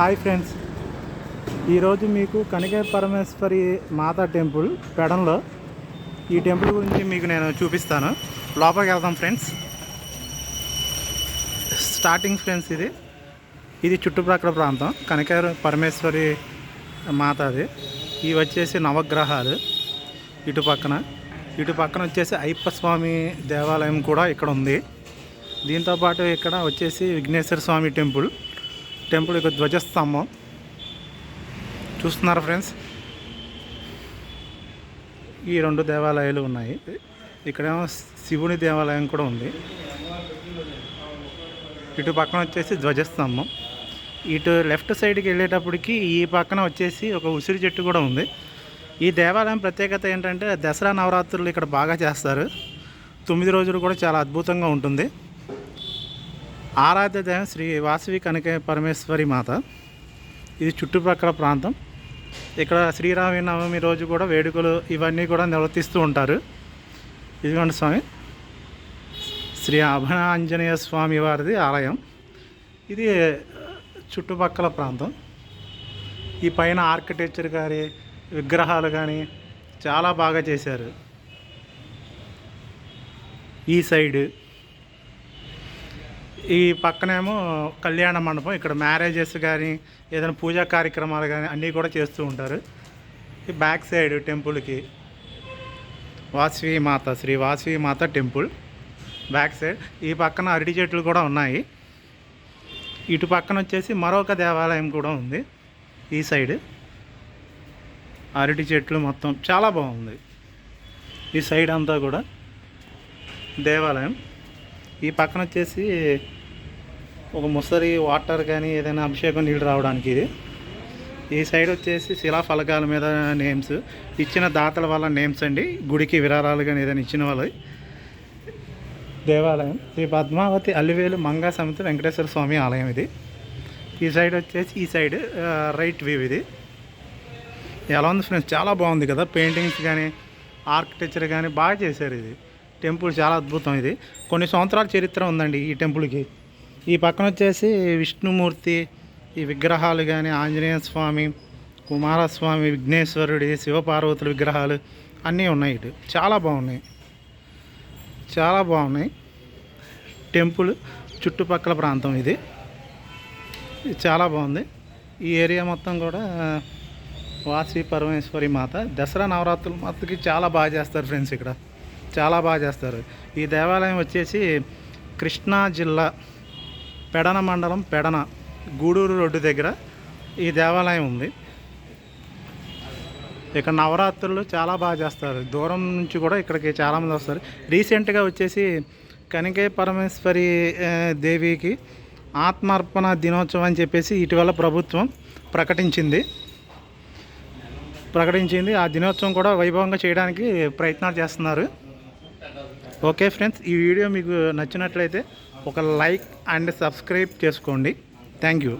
Hi friends. ఈరోజు మీకు కనిక పరమేశ్వరి మాతా temple పెడంలో ఈ టెంపుల్ గురించి మీకు నేను చూపిస్తాను. లోపలికి వెళ్దాం ఫ్రెండ్స్. స్టార్టింగ్ ఫ్రెండ్స్ ఇది. ఇది చుట్టుప్రక్కల ప్రాంతం. కనిక పరమేశ్వరి మాత అది ఇవి వచ్చేసి నవగ్రహాలు ఇటు పక్కన. ఇటు పక్కన వచ్చేసి అయ్యప్ప స్వామి దేవాలయం కూడా ఇక్కడ ఉంది. దీంతోపాటు ఇక్కడ వచ్చేసి విఘ్నేశ్వర స్వామి టెంపుల్. టెంపుల్ యొక్క ధ్వజస్తంభం. చూస్తున్నారా ఫ్రెండ్స్? ఈ రెండు దేవాలయాలు ఉన్నాయి. ఇక్కడేమో శివుని దేవాలయం కూడా ఉంది. ఇటు పక్కన వచ్చేసి ధ్వజస్తంభం. ఇటు లెఫ్ట్ సైడ్కి వెళ్ళేటప్పటికి ఈ పక్కన వచ్చేసి ఒక ఉసిరి చెట్టు కూడా ఉంది. ఈ దేవాలయం ప్రత్యేకత ఏంటంటే దసరా నవరాత్రులు ఇక్కడ బాగా చేస్తారు. తొమ్మిది రోజులు కూడా చాలా అద్భుతంగా ఉంటుంది. ఆరాధ్య దైవం శ్రీ వాసవి కనక పరమేశ్వరి మాత. ఇది చుట్టుపక్కల ప్రాంతం. ఇక్కడ శ్రీరామ నవమి రోజు కూడా వేడుకలు ఇవన్నీ కూడా నిర్వర్తిస్తూ ఉంటారు. ఇదిగోండి స్వామి. శ్రీ అభయ ఆంజనేయ స్వామి వారిది ఆలయం. ఇది చుట్టుపక్కల ప్రాంతం. ఈ పైన ఆర్కిటెక్చర్ కానీ విగ్రహాలు కానీ చాలా బాగా చేశారు. ఈ సైడ్ ఈ పక్కనేమో కళ్యాణ మండపం ఇక్కడ మ్యారేజెస్ కానీ ఏదైనా పూజా కార్యక్రమాలు కానీ అన్నీ కూడా చేస్తూ ఉంటారు. ఈ బ్యాక్ సైడ్ టెంపుల్కి వాసవి మాత శ్రీ వాసవి మాత టెంపుల్ బ్యాక్ సైడ్. ఈ పక్కన అరటి చెట్లు కూడా ఉన్నాయి. ఇటు పక్కన వచ్చేసి మరొక దేవాలయం కూడా ఉంది. ఈ సైడ్ అరటి చెట్లు మొత్తం చాలా బాగుంది. ఈ సైడ్ అంతా కూడా దేవాలయం. ఈ పక్కన వచ్చేసి ఒక ముసరి వాటర్ కానీ ఏదైనా అభిషేకం నీళ్ళు రావడానికి ఇది. ఈ సైడ్ వచ్చేసి శిలా ఫలకాల మీద నేమ్స్. ఇచ్చిన దాతల వల్ల నేమ్స్ అండి. గుడికి విరాళాలు కానీ ఏదైనా ఇచ్చిన వాళ్ళు. దేవాలయం. శ్రీ పద్మావతి అల్లివేలు మంగా సమితి వెంకటేశ్వర స్వామి ఆలయం ఇది. ఈ సైడ్ వచ్చేసి ఈ సైడ్ రైట్ వ్యూ ఇది. ఎలా ఉంది ఫ్రెండ్స్? చాలా బాగుంది కదా. పెయింటింగ్స్ కానీ ఆర్కిటెక్చర్ కానీ బాగా చేశారు ఇది. టెంపుల్ చాలా అద్భుతం ఇది. కొన్ని సంవత్సరాల చరిత్ర ఉందండి ఈ టెంపుల్కి. ఈ పక్కన వచ్చేసి విష్ణుమూర్తి ఈ విగ్రహాలు కానీ ఆంజనేయ స్వామి కుమారస్వామి విఘ్నేశ్వరుడి శివపార్వతుల విగ్రహాలు అన్నీ ఉన్నాయి ఇటు. చాలా బాగున్నాయి. చాలా బాగున్నాయి. టెంపుల్ చుట్టుపక్కల ప్రాంతం ఇది. చాలా బాగుంది. ఈ ఏరియా మొత్తం కూడా వాసి పరమేశ్వరి మాత. దసరా నవరాత్రుల మాతకి చాలా బాగా చేస్తారు ఫ్రెండ్స్ ఇక్కడ. చాలా బాగా చేస్తారు. ఈ దేవాలయం వచ్చేసి కృష్ణా జిల్లా పెడన మండలం పెడన గూడూరు రోడ్డు దగ్గర ఈ దేవాలయం ఉంది. ఇక్కడ నవరాత్రులు చాలా బాగా చేస్తారు. దూరం నుంచి కూడా ఇక్కడికి చాలామంది వస్తారు. రీసెంట్గా వచ్చేసి కనికే పరమేశ్వరి దేవికి ఆత్మార్పణ దినోత్సవం అని చెప్పేసి ఇటీవల ప్రభుత్వం ప్రకటించింది. ప్రకటించింది. ఆ దినోత్సవం కూడా వైభవంగా చేయడానికి ప్రయత్నాలు చేస్తున్నారు. ఓకే ఫ్రెండ్స్ ఈ వీడియో మీకు నచ్చినట్లయితే ఒక లైక్ అండ్ సబ్స్క్రైబ్ చేసుకోండి. Thank you.